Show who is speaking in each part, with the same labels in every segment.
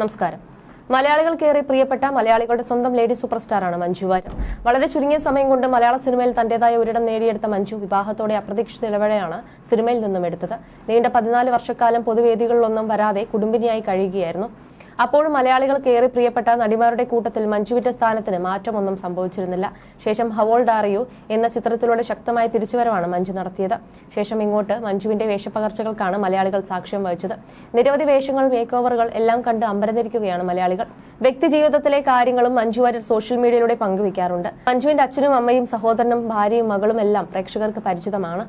Speaker 1: നമസ്കാരം. മലയാളികൾക്കേറെ പ്രിയപ്പെട്ട മലയാളികളുടെ സ്വന്തം ലേഡി സൂപ്പർ സ്റ്റാറാണ് മഞ്ജു വാര്യർ. വളരെ ചുരുങ്ങിയ സമയം കൊണ്ട് മലയാള സിനിമയിൽ തന്റേതായ ഒരിടം നേടിയെടുത്ത മഞ്ജു വിവാഹത്തോടെ അപ്രതീക്ഷിത ഇടവേളയാണ് സിനിമയിൽ നിന്നും എടുത്തത്. നീണ്ട പതിനാല് വർഷക്കാലം പൊതുവേദികളിലൊന്നും വരാതെ കുടുംബിനിയായി കഴിയുകയായിരുന്നു. അപ്പോഴും മലയാളികൾക്ക് ഏറെ പ്രിയപ്പെട്ട നടിമാരുടെ കൂട്ടത്തിൽ മഞ്ജുവിന്റെ സ്ഥാനത്തിന് മാറ്റമൊന്നും സംഭവിച്ചിരുന്നില്ല. ശേഷം ഹവോൾ എന്ന ചിത്രത്തിലൂടെ ശക്തമായ തിരിച്ചുവരവാണ് മഞ്ജു നടത്തിയത്. ശേഷം ഇങ്ങോട്ട് മഞ്ജുവിന്റെ വേഷപ്പകർച്ചകൾക്കാണ് മലയാളികൾ സാക്ഷ്യം വഹിച്ചത്. നിരവധി വേഷങ്ങൾ മേക്ക് ഓവറുകൾ എല്ലാം കണ്ട് അമ്പരന്നിരിക്കുകയാണ് മലയാളികൾ. വ്യക്തിജീവിതത്തിലെ കാര്യങ്ങളും മഞ്ജു വാര്യർ സോഷ്യൽ മീഡിയയിലൂടെ പങ്കുവയ്ക്കാറുണ്ട്. മഞ്ജുവിന്റെ അച്ഛനും അമ്മയും സഹോദരനും ഭാര്യയും മകളും എല്ലാം പ്രേക്ഷകർക്ക് പരിചിതമാണ്.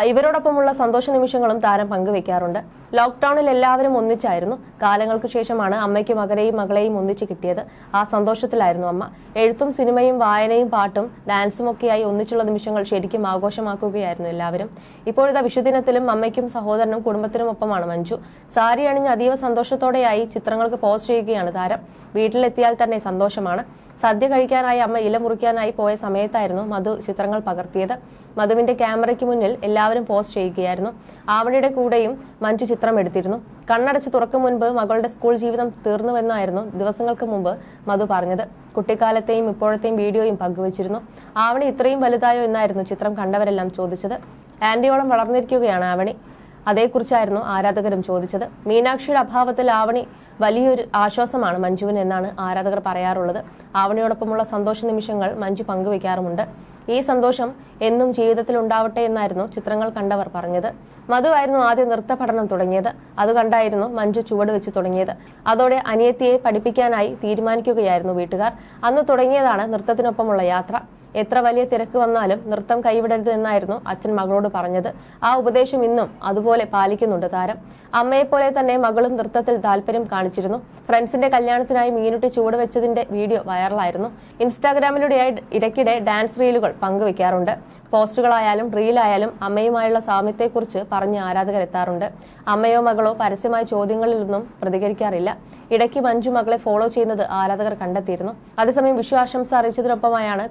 Speaker 1: ഇവരോടൊപ്പമുള്ള സന്തോഷ നിമിഷങ്ങളും താരം പങ്കുവെക്കാറുണ്ട്. ലോക്ക്ഡൌണിൽ എല്ലാവരും ഒന്നിച്ചായിരുന്നു. കാലങ്ങൾക്ക് ശേഷമാണ് അമ്മയ്ക്ക് മകനെയും മകളെയും ഒന്നിച്ച് കിട്ടിയത്. ആ സന്തോഷത്തിലായിരുന്നു അമ്മ. എഴുത്തും സിനിമയും വായനയും പാട്ടും ഡാൻസും ഒക്കെയായി ഒന്നിച്ചുള്ള നിമിഷങ്ങൾ ശരിക്കും ആഘോഷമാക്കുകയായിരുന്നു എല്ലാവരും. ഇപ്പോഴത്തെ വിഷുദിനത്തിലും അമ്മയ്ക്കും സഹോദരനും കുടുംബത്തിനും ഒപ്പമാണ് മഞ്ജു. സാരി അണിഞ്ഞ് അതീവ സന്തോഷത്തോടെയായി ചിത്രങ്ങൾക്ക് പോസ്റ്റ് ചെയ്യുകയാണ് താരം. വീട്ടിലെത്തിയാൽ തന്നെ സന്തോഷമാണ്. സദ്യ കഴിക്കാനായി അമ്മ ഇല മുറിക്കാനായി പോയ സമയത്തായിരുന്നു മധു ചിത്രങ്ങൾ പകർത്തിയത്. മധുവിന്റെ ക്യാമറയ്ക്ക് മുന്നിൽ എല്ലാവരും പോസ്റ്റ് ചെയ്യുകയായിരുന്നു. ആവണിയുടെ കൂടെയും മഞ്ജു ചിത്രം എടുത്തിരുന്നു. കണ്ണടച്ച് തുറക്കും മുൻപ് മകളുടെ സ്കൂൾ ജീവിതം തീർന്നുവെന്നായിരുന്നു ദിവസങ്ങൾക്ക് മുമ്പ് മധു പറഞ്ഞത്. കുട്ടിക്കാലത്തെയും ഇപ്പോഴത്തെയും വീഡിയോയും പങ്കുവച്ചിരുന്നു. ആവണി ഇത്രയും വലുതായോ എന്നായിരുന്നു ചിത്രം കണ്ടവരെല്ലാം ചോദിച്ചത്. ആന്റിയോളം വളർന്നിരിക്കുകയാണ് ആവണി. അതേക്കുറിച്ചായിരുന്നു ആരാധകരും ചോദിച്ചത്. മീനാക്ഷിയുടെ അഭാവത്തിൽ ആവണി വലിയൊരു ആശ്വാസമാണ് മഞ്ജുവിന് എന്നാണ് ആരാധകർ പറയാറുള്ളത്. ആവണിയോടൊപ്പമുള്ള സന്തോഷ നിമിഷങ്ങൾ മഞ്ജു പങ്കുവയ്ക്കാറുമുണ്ട് ഈ സന്തോഷം എന്നും ജീവിതത്തിൽ ഉണ്ടാവട്ടെ എന്നായിരുന്നു ചിത്രങ്ങൾ കണ്ടവർ പറഞ്ഞത്. മധുവായിരുന്നു ആദ്യം നൃത്ത പഠനം തുടങ്ങിയത്. അത് കണ്ടായിരുന്നു മഞ്ജു ചുവട് വെച്ച് തുടങ്ങിയത്. അതോടെ അനിയത്തിയെ പഠിപ്പിക്കാനായി തീരുമാനിക്കുകയായിരുന്നു വീട്ടുകാർ. അന്ന് തുടങ്ങിയതാണ് നൃത്തത്തിനൊപ്പമുള്ള യാത്ര. എത്ര വലിയ തിരക്ക് വന്നാലും നൃത്തം കൈവിടരുത് എന്നായിരുന്നു അച്ഛൻ മകളോട് പറഞ്ഞത്. ആ ഉപദേശം ഇന്നും അതുപോലെ പാലിക്കുന്നുണ്ട് താരം. അമ്മയെപ്പോലെ തന്നെ മകളും നൃത്തത്തിൽ താല്പര്യം കാണിച്ചിരുന്നു. ഫ്രണ്ട്സിന്റെ കല്യാണത്തിനായി മീനുട്ടി ചുവട് വെച്ചതിന്റെ വീഡിയോ വൈറലായിരുന്നു. ഇൻസ്റ്റാഗ്രാമിലൂടെ ഇടയ്ക്കിടെ ഡാൻസ് റീലുകൾ പങ്കുവെക്കാറുണ്ട്. പോസ്റ്റുകളായാലും റീലായാലും അമ്മയുമായുള്ള സാമ്യത്തെക്കുറിച്ച് പറഞ്ഞ് ആരാധകർ എത്താറുണ്ട് അമ്മയോ മകളോ പരസ്യമായ ചോദ്യങ്ങളിലൊന്നും പ്രതികരിക്കാറില്ല. ഇടയ്ക്ക് മഞ്ജു മകളെ ഫോളോ ചെയ്യുന്നത് ആരാധകർ കണ്ടെത്തിയിരുന്നു. അതേസമയം വിഷു ആശംസ അറിയിച്ചതിനൊപ്പമായാണ്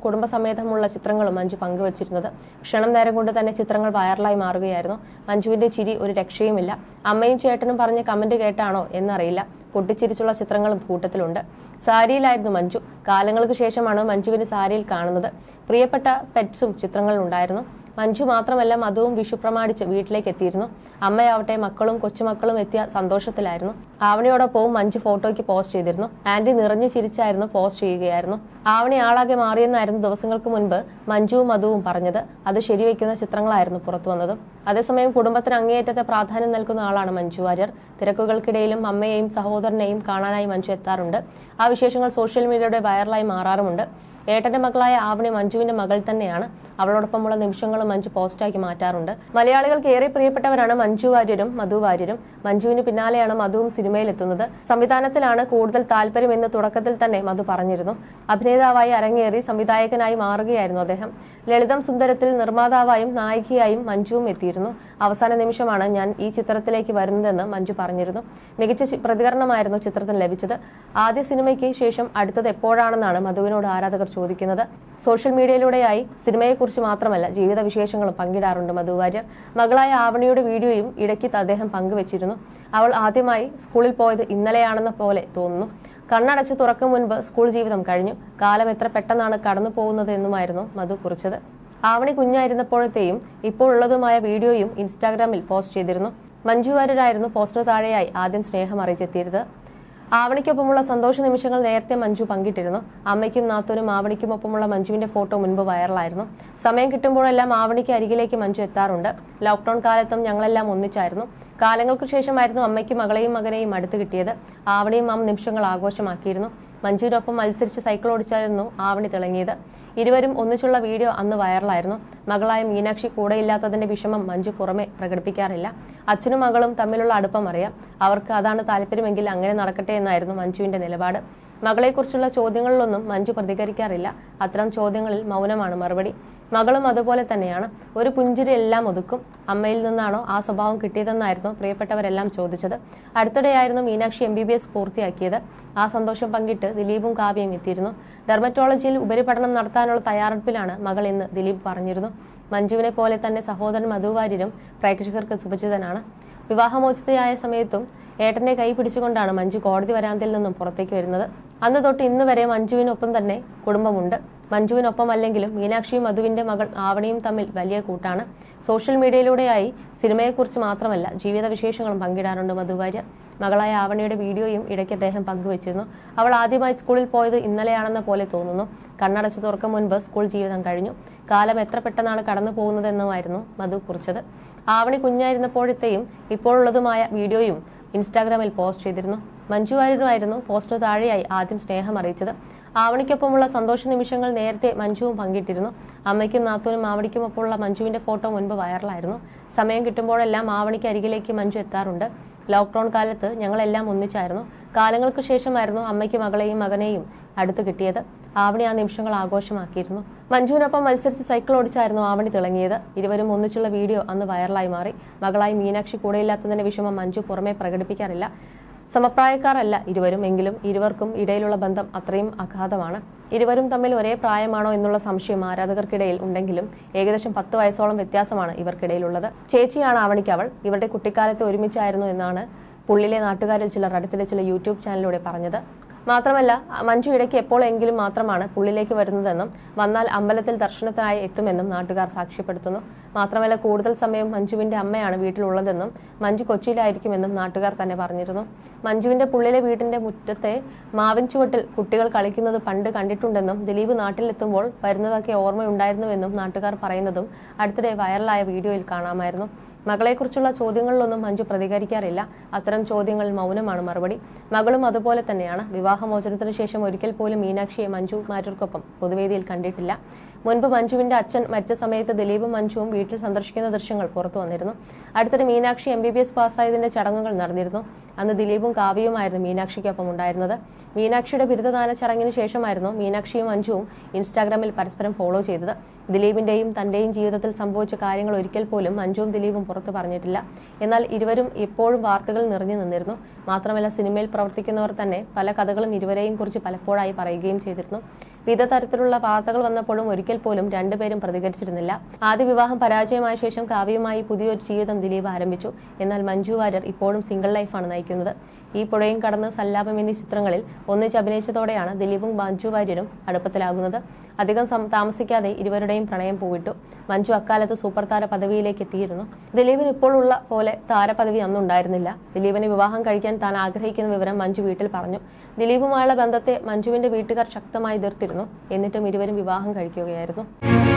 Speaker 1: കുടുംബസമേതമുള്ള ചിത്രങ്ങളും മഞ്ജു പങ്കുവച്ചിരുന്നത്. ക്ഷണം നേരം കൊണ്ട് തന്നെ ചിത്രങ്ങൾ വൈറലായി മാറുകയായിരുന്നു. മഞ്ജുവിന്റെ ചിരി ഒരു രക്ഷയുമില്ല. അമ്മയും ചേട്ടനും പറഞ്ഞ കമന്റ് കേട്ടാണോ എന്നറിയില്ല. പൊട്ടിച്ചിരിച്ചുള്ള ചിത്രങ്ങളും കൂട്ടത്തിലുണ്ട്. സാരിയിലായിരുന്നു മഞ്ജു. കാലങ്ങൾക്ക് ശേഷമാണ് മഞ്ജുവിന് സാരിയിൽ കാണുന്നത്. പ്രിയപ്പെട്ട പെറ്റ്സും ചിത്രങ്ങളിലുണ്ടായിരുന്നു. മഞ്ജു മാത്രമല്ല മധുവും വിഷു പ്രമാണിച്ച് വീട്ടിലേക്ക് എത്തിയിരുന്നു. അമ്മയാവട്ടെ മക്കളും കൊച്ചുമക്കളും എത്തിയ സന്തോഷത്തിലായിരുന്നു. ആവണിയോടൊപ്പവും മഞ്ജു ഫോട്ടോയ്ക്ക് പോസ്റ്റ് ചെയ്തിരുന്നു. ആന്റി നിറഞ്ഞു ചിരിച്ചായിരുന്നു പോസ്റ്റ് ചെയ്യുകയായിരുന്നു. ആവണി ആളാകെ മാറിയെന്നായിരുന്നു ദിവസങ്ങൾക്ക് മുൻപ് മഞ്ജുവും മധുവും പറഞ്ഞത്. അത് ശരിവെക്കുന്ന ചിത്രങ്ങളായിരുന്നു പുറത്തു വന്നതും. അതേസമയം കുടുംബത്തിന് അങ്ങേയറ്റത്തെ പ്രാധാന്യം നൽകുന്ന ആളാണ് മഞ്ജു വാര്യർ. തിരക്കുകൾക്കിടയിലും അമ്മയെയും സഹോദരനെയും കാണാനായി മഞ്ജു എത്താറുണ്ട്. ആ വിശേഷങ്ങൾ സോഷ്യൽ മീഡിയയുടെ വൈറലായി മാറാറുമുണ്ട്. ഏട്ടന്റെ മകളായ ആവണി മഞ്ജുവിന്റെ മകൾ തന്നെയാണ്. അവളോടൊപ്പമുള്ള നിമിഷങ്ങളും മഞ്ജു പോസ്റ്റാക്കി മാറ്റാറുണ്ട്. മലയാളികൾക്ക് ഏറെ പ്രിയപ്പെട്ടവരാണ് മഞ്ജു വാര്യരും മധു വാര്യരും. മഞ്ജുവിന് പിന്നാലെയാണ് മധുവും സിനിമയിലെത്തുന്നത്. സംവിധാനത്തിലാണ് കൂടുതൽ താല്പര്യമെന്ന് തുടക്കത്തിൽ തന്നെ മധു പറഞ്ഞിരുന്നു. അഭിനേതാവായി അരങ്ങേറി സംവിധായകനായി മാറുകയായിരുന്നു അദ്ദേഹം. ലളിതം സുന്ദരത്തിൽ നിർമ്മാതാവായും നായികയായും മഞ്ജുവും എത്തിയിരുന്നു. അവസാന നിമിഷമാണ് ഞാൻ ഈ ചിത്രത്തിലേക്ക് വരുന്നതെന്ന് മഞ്ജു പറഞ്ഞിരുന്നു. മികച്ച പ്രതികരണമായിരുന്നു ചിത്രത്തിന് ലഭിച്ചത്. ആദ്യ സിനിമയ്ക്ക് ശേഷം അടുത്തത് എപ്പോഴാണെന്നാണ് മധുവിനോട് ആരാധകർ ചോദിക്കുന്നത്. സോഷ്യൽ മീഡിയയിലൂടെയായി സിനിമയെക്കുറിച്ച് മാത്രമല്ല ജീവിത വിശേഷങ്ങളും പങ്കിടാറുണ്ട് മധു വാര്യർ മകളായ ആവണിയുടെ വീഡിയോയും ഇടയ്ക്ക് അദ്ദേഹം പങ്കുവച്ചിരുന്നു. അവൾ ആദ്യമായി സ്കൂളിൽ പോയത് ഇന്നലെയാണെന്ന പോലെ തോന്നുന്നു. കണ്ണടച്ച് തുറക്കും മുൻപ് സ്കൂൾ ജീവിതം കഴിഞ്ഞു. കാലം എത്ര പെട്ടെന്നാണ് കടന്നു പോകുന്നത് എന്നുമായിരുന്നു മധു കുറിച്ചത്. ആവണി കുഞ്ഞായിരുന്നപ്പോഴത്തെയും ഇപ്പോഴുള്ളതുമായ വീഡിയോയും ഇൻസ്റ്റാഗ്രാമിൽ പോസ്റ്റ് ചെയ്തിരുന്നു. മഞ്ജു വാര്യരായിരുന്നു പോസ്റ്റർ താഴെയായി ആദ്യം സ്നേഹം അറിയിച്ചെത്തിയത് ആവണിക്കൊപ്പമുള്ള സന്തോഷ നിമിഷങ്ങൾ നേരത്തെ മഞ്ജു പങ്കിട്ടിരുന്നു. അമ്മയ്ക്കും നാത്തൂനും ആവണിക്കുമൊപ്പമുള്ള മഞ്ജുവിന്റെ ഫോട്ടോ മുൻപ് വൈറലായിരുന്നു. സമയം കിട്ടുമ്പോഴെല്ലാം ആവണിക്ക് അരികിലേക്ക് മഞ്ജു എത്താറുണ്ട്. ലോക്ക്ഡൌൺ കാലത്തും ഞങ്ങളെല്ലാം ഒന്നിച്ചായിരുന്നു. കാലങ്ങൾക്ക് ശേഷമായിരുന്നു അമ്മയ്ക്കും മകളെയും മകനെയും അടുത്ത് കിട്ടിയത്. ആവണിയും ആ നിമിഷങ്ങൾ ആഘോഷമാക്കിയിരുന്നു. മഞ്ജുവിനൊപ്പം മത്സരിച്ച് സൈക്കിൾ ഓടിച്ചായിരുന്നു ആവണി തിളങ്ങിയത്. ഇരുവരും ഒന്നിച്ചുള്ള വീഡിയോ അന്ന് വൈറലായിരുന്നു മകളായ മീനാക്ഷി കൂടെയില്ലാത്തതിന്റെ വിഷമം മഞ്ജു പുറമെ പ്രകടിപ്പിക്കാറില്ല. അച്ഛനും മകളും തമ്മിലുള്ള അടുപ്പം അറിയാം. അവർക്ക് അതാണ് താല്പര്യമെങ്കിൽ അങ്ങനെ നടക്കട്ടെ എന്നായിരുന്നു മഞ്ജുവിന്റെ നിലപാട്. മകളെക്കുറിച്ചുള്ള ചോദ്യങ്ങളിലൊന്നും മഞ്ജു പ്രതികരിക്കാറില്ല. അത്തരം ചോദ്യങ്ങളിൽ മൗനമാണ് മറുപടി. മകളും അതുപോലെ തന്നെയാണ്. ഒരു പുഞ്ചിരി എല്ലാം ഒതുക്കും. അമ്മയിൽ നിന്നാണോ ആ സ്വഭാവം കിട്ടിയതെന്നായിരുന്നു പ്രിയപ്പെട്ടവരെല്ലാം ചോദിച്ചത്. അടുത്തിടെയായിരുന്നു Meenakshi M B B S പൂർത്തിയാക്കിയത്. ആ സന്തോഷം പങ്കിട്ട് ദിലീപും കാവ്യയും എത്തിയിരുന്നു. ഡെർമറ്റോളജിയിൽ ഉപരിപഠനം നടത്താനുള്ള തയ്യാറെടുപ്പിലാണ് മകൾ ഇന്ന് ദിലീപ് പറഞ്ഞിരുന്നു. മഞ്ജുവിനെ പോലെ തന്നെ സഹോദരൻ മധുവാര്യരും പ്രേക്ഷകർക്ക് സുപരിചിതനാണ്. വിവാഹമോചിതയായ സമയത്തും ഏട്ടനെ കൈ പിടിച്ചുകൊണ്ടാണ് മഞ്ജു കോടതി വരാന്തിൽ നിന്നും പുറത്തേക്ക് വരുന്നത്. അന്ന് തൊട്ട് ഇന്ന് വരെ മഞ്ജുവിനൊപ്പം തന്നെ കുടുംബമുണ്ട്. മഞ്ജുവിനൊപ്പം അല്ലെങ്കിലും മീനാക്ഷിയും മധുവിന്റെ മകൾ ആവണിയും തമ്മിൽ വലിയ കൂട്ടാണ്. സോഷ്യൽ മീഡിയയിലൂടെയായി സിനിമയെക്കുറിച്ച് മാത്രമല്ല ജീവിത വിശേഷങ്ങളും പങ്കിടാറുണ്ട് മധു മകളായ ആവണിയുടെ വീഡിയോയും ഇടയ്ക്ക് അദ്ദേഹം പങ്കുവച്ചിരുന്നു. അവൾ ആദ്യമായി സ്കൂളിൽ പോയത് ഇന്നലെയാണെന്ന പോലെ തോന്നുന്നു. കണ്ണടച്ചു തുറക്കും മുൻപ് സ്കൂൾ ജീവിതം കഴിഞ്ഞു. കാലം എത്ര പെട്ടെന്നാണ് കടന്നു പോകുന്നതെന്നുമായിരുന്നു മധു കുറിച്ചത്. ആവണി കുഞ്ഞായിരുന്നപ്പോഴത്തെയും ഇപ്പോഴുള്ളതുമായ വീഡിയോയും ഇൻസ്റ്റാഗ്രാമിൽ പോസ്റ്റ് ചെയ്തിരുന്നു. മഞ്ജു വാര്യരുമായിരുന്നു പോസ്റ്റിന് താഴെയായി ആദ്യം സ്നേഹം അറിയിച്ചത്. ആവണിക്കൊപ്പമുള്ള സന്തോഷ നിമിഷങ്ങൾ നേരത്തെ മഞ്ജുവും പങ്കിട്ടിരുന്നു. അമ്മയ്ക്കും നാത്തൂനും ആവണിക്കുമൊപ്പമുള്ള മഞ്ജുവിന്റെ ഫോട്ടോ മുൻപ് വൈറലായിരുന്നു. സമയം കിട്ടുമ്പോഴെല്ലാം ആവണിക്ക് അരികിലേക്ക് മഞ്ജു എത്താറുണ്ട്. ലോക്ക്ഡൌൺ കാലത്ത് ഞങ്ങളെല്ലാം ഒന്നിച്ചായിരുന്നു. കാലങ്ങൾക്ക് ശേഷമായിരുന്നു അമ്മയ്ക്ക് മകളെയും മകനെയും അടുത്ത് കിട്ടിയത്. ആവണി ആ നിമിഷങ്ങൾ ആഘോഷമാക്കിയിരുന്നു. മഞ്ജുവിനൊപ്പം മത്സരിച്ച് സൈക്കിൾ ഓടിച്ചായിരുന്നു ആവണി തിളങ്ങിയത്. ഇരുവരും ഒന്നിച്ചുള്ള വീഡിയോ അന്ന് വൈറലായി മാറി. മകളായി മീനാക്ഷി കൂടെയില്ലാത്തതിന്റെ വിഷമം മഞ്ജു പുറമെ പ്രകടിപ്പിക്കാറില്ല. സമപ്രായക്കാരല്ല ഇരുവരും എങ്കിലും ഇരുവർക്കും ഇടയിലുള്ള ബന്ധം അത്രയും അഗാധമാണ്. ഇരുവരും തമ്മിൽ ഒരേ പ്രായമാണോ എന്നുള്ള സംശയം ആരാധകർക്കിടയിൽ ഉണ്ടെങ്കിലും ഏകദേശം പത്ത് വയസ്സോളം വ്യത്യാസമാണ് ഇവർക്കിടയിലുള്ളത്. ചേച്ചിയാണ് ആവണിക്ക് അവൾ. ഇവരുടെ കുട്ടിക്കാലത്ത് ഒരുമിച്ചായിരുന്നു എന്നാണ് പുള്ളിലെ നാട്ടുകാരിൽ ചിലർ അടുത്തിടെ ചില യൂട്യൂബ് ചാനലിലൂടെ പറഞ്ഞത്. മാത്രമല്ല മഞ്ജു ഇടയ്ക്ക് എപ്പോഴെങ്കിലും മാത്രമാണ് പുള്ളിലേക്ക് വരുന്നതെന്നും വന്നാൽ അമ്പലത്തിൽ ദർശനത്തിനായി എത്തുമെന്നും നാട്ടുകാർ സാക്ഷ്യപ്പെടുത്തുന്നു. മാത്രമല്ല കൂടുതൽ സമയം മഞ്ജുവിന്റെ അമ്മയാണ് വീട്ടിലുള്ളതെന്നും മഞ്ജു കൊച്ചിയിലായിരിക്കുമെന്നും നാട്ടുകാർ തന്നെ പറഞ്ഞിരുന്നു. മഞ്ജുവിന്റെ പുള്ളിലെ വീടിന്റെ മുറ്റത്തെ മാവിൻ ചുവട്ടിൽ കുട്ടികൾ കളിക്കുന്നത് പണ്ട് കണ്ടിട്ടുണ്ടെന്നും ദിലീപ് നാട്ടിലെത്തുമ്പോൾ വരുന്നതൊക്കെ ഓർമ്മയുണ്ടായിരുന്നുവെന്നും നാട്ടുകാർ പറയുന്നതും അടുത്തിടെ വൈറലായ വീഡിയോയിൽ കാണാമായിരുന്നു. മകളെക്കുറിച്ചുള്ള ചോദ്യങ്ങളിലൊന്നും മഞ്ജു പ്രതികരിക്കാറില്ല. അത്തരം ചോദ്യങ്ങളിൽ മൗനമാണ് മറുപടി. മകളും അതുപോലെ തന്നെയാണ്. വിവാഹമോചനത്തിന് ശേഷം ഒരിക്കൽ പോലും മീനാക്ഷിയെ മഞ്ജു മാറ്റർക്കൊപ്പം പൊതുവേദിയിൽ കണ്ടിട്ടില്ല. മുൻപ് മഞ്ജുവിന്റെ അച്ഛൻ മരിച്ച സമയത്ത് ദിലീപും മഞ്ജുവും വീട്ടിൽ സന്ദർശിക്കുന്ന ദൃശ്യങ്ങൾ പുറത്തു വന്നിരുന്നു. അടുത്തിടെ Meenakshi M B B S പാസ്സായതിന്റെ ചടങ്ങുകൾ നടന്നിരുന്നു. അന്ന് ദിലീപും കാവ്യയുമായിരുന്നു മീനാക്ഷിക്കൊപ്പം ഉണ്ടായിരുന്നത്. മീനാക്ഷിയുടെ ബിരുദദാന ചടങ്ങിന് ശേഷമായിരുന്നു മീനാക്ഷിയും മഞ്ജുവും ഇൻസ്റ്റാഗ്രാമിൽ പരസ്പരം ഫോളോ ചെയ്തത്. ദിലീപിന്റെയും തന്റെയും ജീവിതത്തിൽ സംഭവിച്ച കാര്യങ്ങൾ ഒരിക്കൽ പോലും മഞ്ജുവും ദിലീപും പുറത്തു പറഞ്ഞിട്ടില്ല. എന്നാൽ ഇരുവരും ഇപ്പോഴും വാർത്തകൾ നിറഞ്ഞു നിന്നിരുന്നു. മാത്രമല്ല സിനിമയിൽ പ്രവർത്തിക്കുന്നവർ തന്നെ പല കഥകളും ഇരുവരെയും കുറിച്ച് പലപ്പോഴായി പറയുകയും ചെയ്തിരുന്നു. വിവിധ തരത്തിലുള്ള വാർത്തകൾ വന്നപ്പോഴും ഒരിക്കൽ പോലും രണ്ടുപേരും പ്രതികരിച്ചിരുന്നില്ല. ആദ്യ വിവാഹം പരാജയമായ ശേഷം കാവ്യയുമായി പുതിയൊരു ജീവിതം ദിലീപ് ആരംഭിച്ചു. എന്നാൽ മഞ്ജു വാര്യർ ഇപ്പോഴും സിംഗിൾ ലൈഫാണ് നയിക്കുന്നത്. ഈ പുഴയും കടന്ന് സല്ലാപം എന്നീ ചിത്രങ്ങളിൽ ഒന്നിച്ച് അഭിനയിച്ചതോടെയാണ് ദിലീപും മഞ്ജു വാര്യരും അടുപ്പത്തിലാകുന്നത്. അധികം താമസിക്കാതെ ഇരുവരുടെയും പ്രണയം പൂവിട്ടു. മഞ്ജു അക്കാലത്ത് സൂപ്പർ താര പദവിയിലേക്ക് എത്തിയിരുന്നു. ദിലീപിന് ഇപ്പോൾ ഉള്ള പോലെ താരപദവി അന്നുണ്ടായിരുന്നില്ല ദിലീപിനെ വിവാഹം കഴിക്കാൻ താൻ ആഗ്രഹിക്കുന്ന വിവരം മഞ്ജു വീട്ടിൽ പറഞ്ഞു. ദിലീപുമായുള്ള ബന്ധത്തെ മഞ്ജുവിന്റെ വീട്ടുകാർ ശക്തമായി എതിർത്തിരുന്നു. എന്നിട്ടും ഇരുവരും വിവാഹം കഴിക്കുകയായിരുന്നു.